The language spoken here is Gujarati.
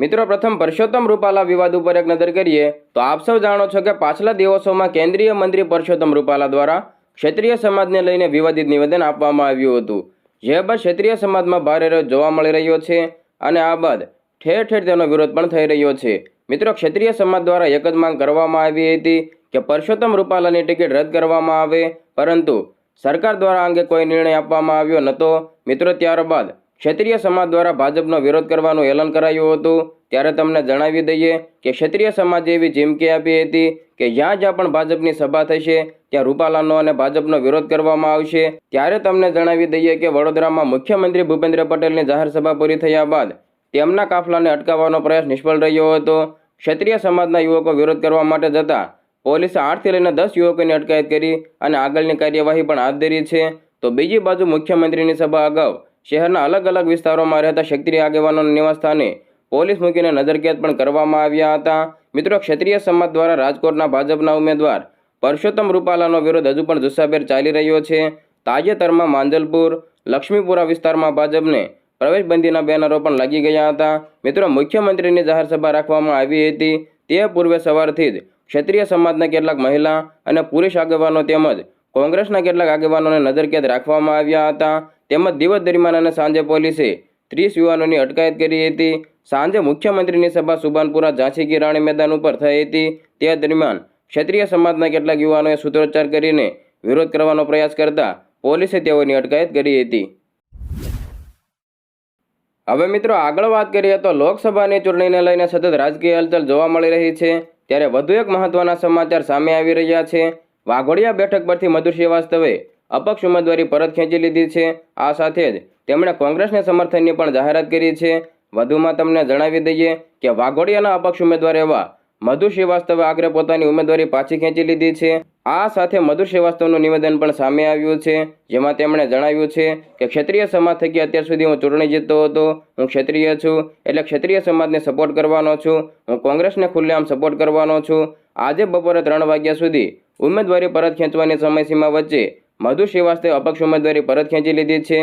મિત્રો, પ્રથમ પરસોત્તમ રૂપાલા વિવાદ ઉપર એક નજર કરીએ તો આપ સૌ જાણો છો કે પાછલા દિવસોમાં કેન્દ્રીય મંત્રી પરસોત્તમ રૂપાલા દ્વારા ક્ષત્રિય સમાજને લઈને વિવાદિત નિવેદન આપવામાં આવ્યું હતું. જે બાદ ક્ષત્રિય સમાજમાં ભારે રસ જોવા મળી રહ્યો છે અને આ બાદ ઠેર ઠેર તેનો વિરોધ પણ થઈ રહ્યો છે. મિત્રો, ક્ષત્રિય સમાજ દ્વારા એક જ માંગ કરવામાં આવી હતી કે પરસોત્તમ રૂપાલાની ટિકિટ રદ કરવામાં આવે, પરંતુ સરકાર દ્વારા અંગે કોઈ નિર્ણય આપવામાં આવ્યો નહોતો. મિત્રો, ત્યારબાદ ક્ષત્રિય સમાજ દ્વારા ભાજપનો વિરોધ કરવાનું એલાન કરાયું હતું. ત્યારે તમને જણાવી દઈએ કે ક્ષત્રિય સમાજે એવી ચીમકી આપી હતી કે જ્યાં જ્યાં પણ ભાજપની સભા થશે, ત્યાં રૂપાલાનો અને ભાજપનો વિરોધ કરવામાં આવશે. ત્યારે તમને જણાવી દઈએ કે વડોદરામાં મુખ્યમંત્રી ભૂપેન્દ્ર પટેલની જાહેર સભા પૂરી થયા બાદ તેમના કાફલાને અટકાવવાનો પ્રયાસ નિષ્ફળ રહ્યો હતો. ક્ષત્રિય સમાજના યુવકો વિરોધ કરવા માટે જતા પોલીસે આઠથી લઈને દસ યુવકોની અટકાયત કરી અને આગળની કાર્યવાહી પણ હાથ ધરી છે. તો બીજી બાજુ મુખ્યમંત્રીની સભા અગાઉ શહેરના અલગ અલગ વિસ્તારોમાં રહેતા ક્ષત્રિય આગેવાનોના નિવાસસ્થાને પોલીસ મૂકીને નજરકેદ પણ કરવામાં આવ્યા હતા. મિત્રો, ક્ષત્રિય સમાજ દ્વારા રાજકોટના ભાજપના ઉમેદવાર પરસોત્તમ રૂપાલાનો વિરોધ હજુ પણ જુસ્સાભેર ચાલી રહ્યો છે. તાજેતરમાં માંજલપુર, લક્ષ્મીપુરા વિસ્તારમાં ભાજપને પ્રવેશબંધીના બેનરો પણ લાગી ગયા હતા. મિત્રો, મુખ્યમંત્રીની જાહેર સભા રાખવામાં આવી હતી. તે પૂર્વે સવારથી જ ક્ષત્રિય સમાજના કેટલાક મહિલા અને પુરુષ આગેવાનો તેમજ કોંગ્રેસના કેટલાક આગેવાનોને નજરકેદ રાખવામાં આવ્યા હતા. તેમજ દિવસ દરમિયાન અને સાંજે પોલીસે ત્રીસ યુવાનોની અટકાયત કરી હતી. સાંજે મુખ્યમંત્રીની સભા સુભાનપુરા ઝાંસી કી રાણી મેદાન ઉપર થઈ હતી. તે દરમિયાન ક્ષત્રિય સમાજના કેટલાક યુવાનોએ સૂત્રોચ્ચાર કરીને વિરોધ કરવાનો પ્રયાસ કરતા પોલીસે તેઓની અટકાયત કરી હતી. હવે મિત્રો આગળ વાત કરીએ તો લોકસભાની ચૂંટણીને લઈને સતત રાજકીય હલચલ જોવા મળી રહી છે. ત્યારે વધુ એક મહત્વના સમાચાર સામે આવી રહ્યા છે. વાઘોડિયા બેઠક પરથી મધુર શ્રીવાસ્તવે અપક્ષ ઉમેદવારી પરત ખેંચી લીધી છે. આ સાથે જ તેમણે કોંગ્રેસને સમર્થનની પણ જાહેરાત કરી છે. વધુમાં તમને જણાવી દઈએ કે વાઘોડિયાના અપક્ષ ઉમેદવાર એવા મધુ શ્રીવાસ્તવે આગ્રે પોતાની ઉમેદવારી પાછી ખેંચી લીધી છે. આ સાથે મધુ શ્રીવાસ્તવનું નિવેદન પણ સામે આવ્યું છે. જેમાં તેમણે જણાવ્યું છે કે ક્ષત્રિય સમાજ થકી અત્યાર સુધી હું ચૂંટણી જીતતો હતો. હું ક્ષત્રિય છું એટલે ક્ષત્રિય સમાજને સપોર્ટ કરવાનો છું. હું કોંગ્રેસને ખુલ્લેઆમ સપોર્ટ કરવાનો છું. આજે બપોરે ત્રણ વાગ્યા સુધી ઉમેદવારી પરત ખેંચવાની સમયસીમા વચ્ચે મધુ શ્રીવાસ્તવે અપક્ષ ઉમેદવારી પરત ખેંચી લીધી છે.